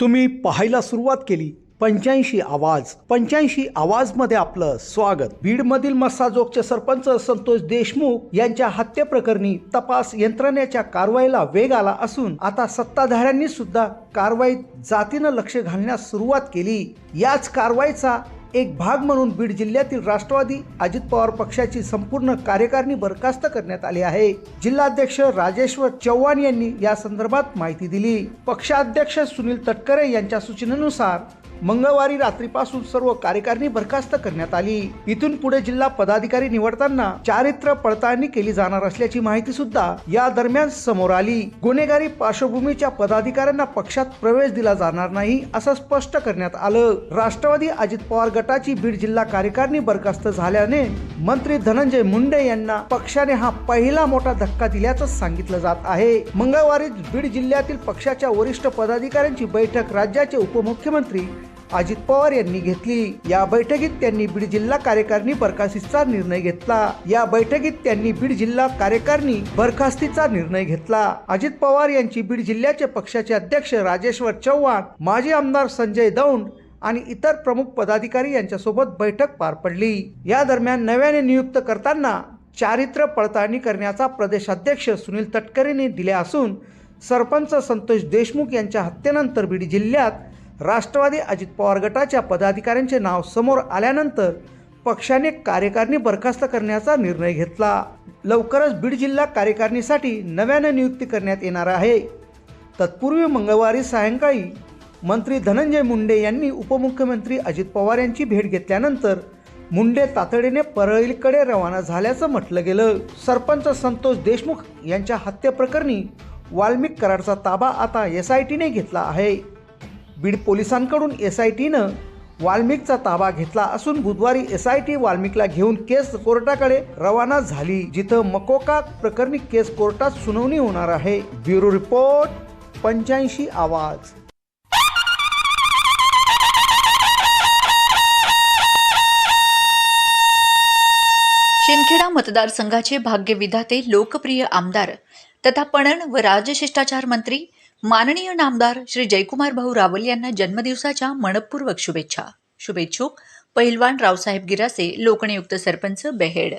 तुम्ही पाहायला सुरुवात केली. पंच्याऐंशी आवाज. पंच्याऐंशी आवाजमध्ये आपलं स्वागत. बीडमधील मस्साजोगचे सरपंच संतोष देशमुख यांच्या हत्येप्रकरणी तपास यंत्रणेच्या कारवाईला वेग आला असून आता सत्ताधाऱ्यांनी सुद्धा कारवाईत जातीनं लक्ष घालण्यास सुरुवात केली. याच कारवाईचा एक भाग म्हणून बीड जिल्ह्यातील राष्ट्रवादी अजित पवार पक्षाची संपूर्ण कार्यकारिणी बरखास्त करण्यात आली आहे. जिल्हाध्यक्ष राजेश्वर चव्हाण यांनी या संदर्भात माहिती दिली. पक्षाध्यक्ष सुनील तटकरे यांच्या सूचनेनुसार मंगळवारी रात्रीपासून सर्व कार्यकारिणी बरखास्त करण्यात आली. इथून पुढे जिल्हा पदाधिकारी निवडताना चारित्र्य पडताळणी केली जाणार असल्याची माहिती सुद्धा या दरम्यान समोर आली. गुन्हेगारी पार्श्वभूमीच्या पदाधिकाऱ्यांना पक्षात प्रवेश दिला जाणार नाही असं स्पष्ट करण्यात आलं. राष्ट्रवादी अजित पवार गटाची बीड जिल्हा कार्यकारिणी बरखास्त झाल्याने मंत्री धनंजय मुंडे यांना पक्षाने हा पहिला मोठा धक्का दिल्याचं सांगितलं जात आहे. मंगळवारी बीड जिल्ह्यातील पक्षाच्या वरिष्ठ पदाधिकाऱ्यांची बैठक राज्याचे उपमुख्यमंत्री अजित पवार यांनी घेतली. या बैठकीत त्यांनी बीड जिल्हा कार्यकारिणी बरखास्तीचा निर्णय घेतला. या बैठकीत त्यांनी बीड जिल्हा कार्यकारिणी बरखास्तीचा निर्णय घेतला. अजित पवार यांची बीड जिल्ह्याचे पक्षाचे अध्यक्ष राजेश्वर चव्हाण माजी आमदार संजय दौंड आणि इतर प्रमुख पदाधिकारी यांच्यासोबत बैठक पार पडली. या दरम्यान नव्याने नियुक्त करताना चारित्र्य पडताळणी करण्याचा प्रदेशाध्यक्ष सुनील तटकरेंनी दिले असून सरपंच संतोष देशमुख यांच्या हत्येनंतर बीड जिल्ह्यात राष्ट्रवादी अजित पवार गटाच्या पदाधिकाऱ्यांचे नाव समोर आल्यानंतर पक्षाने कार्यकारिणी बरखास्त करण्याचा निर्णय घेतला. लवकरच बीड जिल्हा कार्यकारिणीसाठी नव्यानं नियुक्ती करण्यात येणार आहे. तत्पूर्वी मंगळवारी सायंकाळी मंत्री धनंजय मुंडे यांनी उपमुख्यमंत्री अजित पवार यांची भेट घेतल्यानंतर मुंडे तातडीने परळीकडे रवाना झाल्याचं म्हटलं गेलं. सरपंच संतोष देशमुख यांच्या हत्येप्रकरणी वाल्मिक कराडचा ताबा आता एस आय टीने घेतला आहे. बीड पोलिसांकडून एस आय टीनं वाल्मिकचा ताबा घेतला असून बुधवारी एस आय टी वाल्मिकला घेऊन केस कोर्टाकडे रवाना झाली जिथं मकोका प्रकरणी केस कोर्टात सुनावणी होणार आहे. ब्युरो रिपोर्ट पंच्याऐंशी आवाज. शिंदखेडा मतदारसंघाचे भाग्यविधाते लोकप्रिय आमदार तथा पणन व राजशिष्टाचार मंत्री माननीय नामदार श्री जयकुमार भाऊ रावल यांना जन्मदिवसाच्या मनपूर्वक शुभेच्छा. शुभेच्छुक पहिलवान रावसाहेब गिरासे लोकनियुक्त सरपंच बेहेड.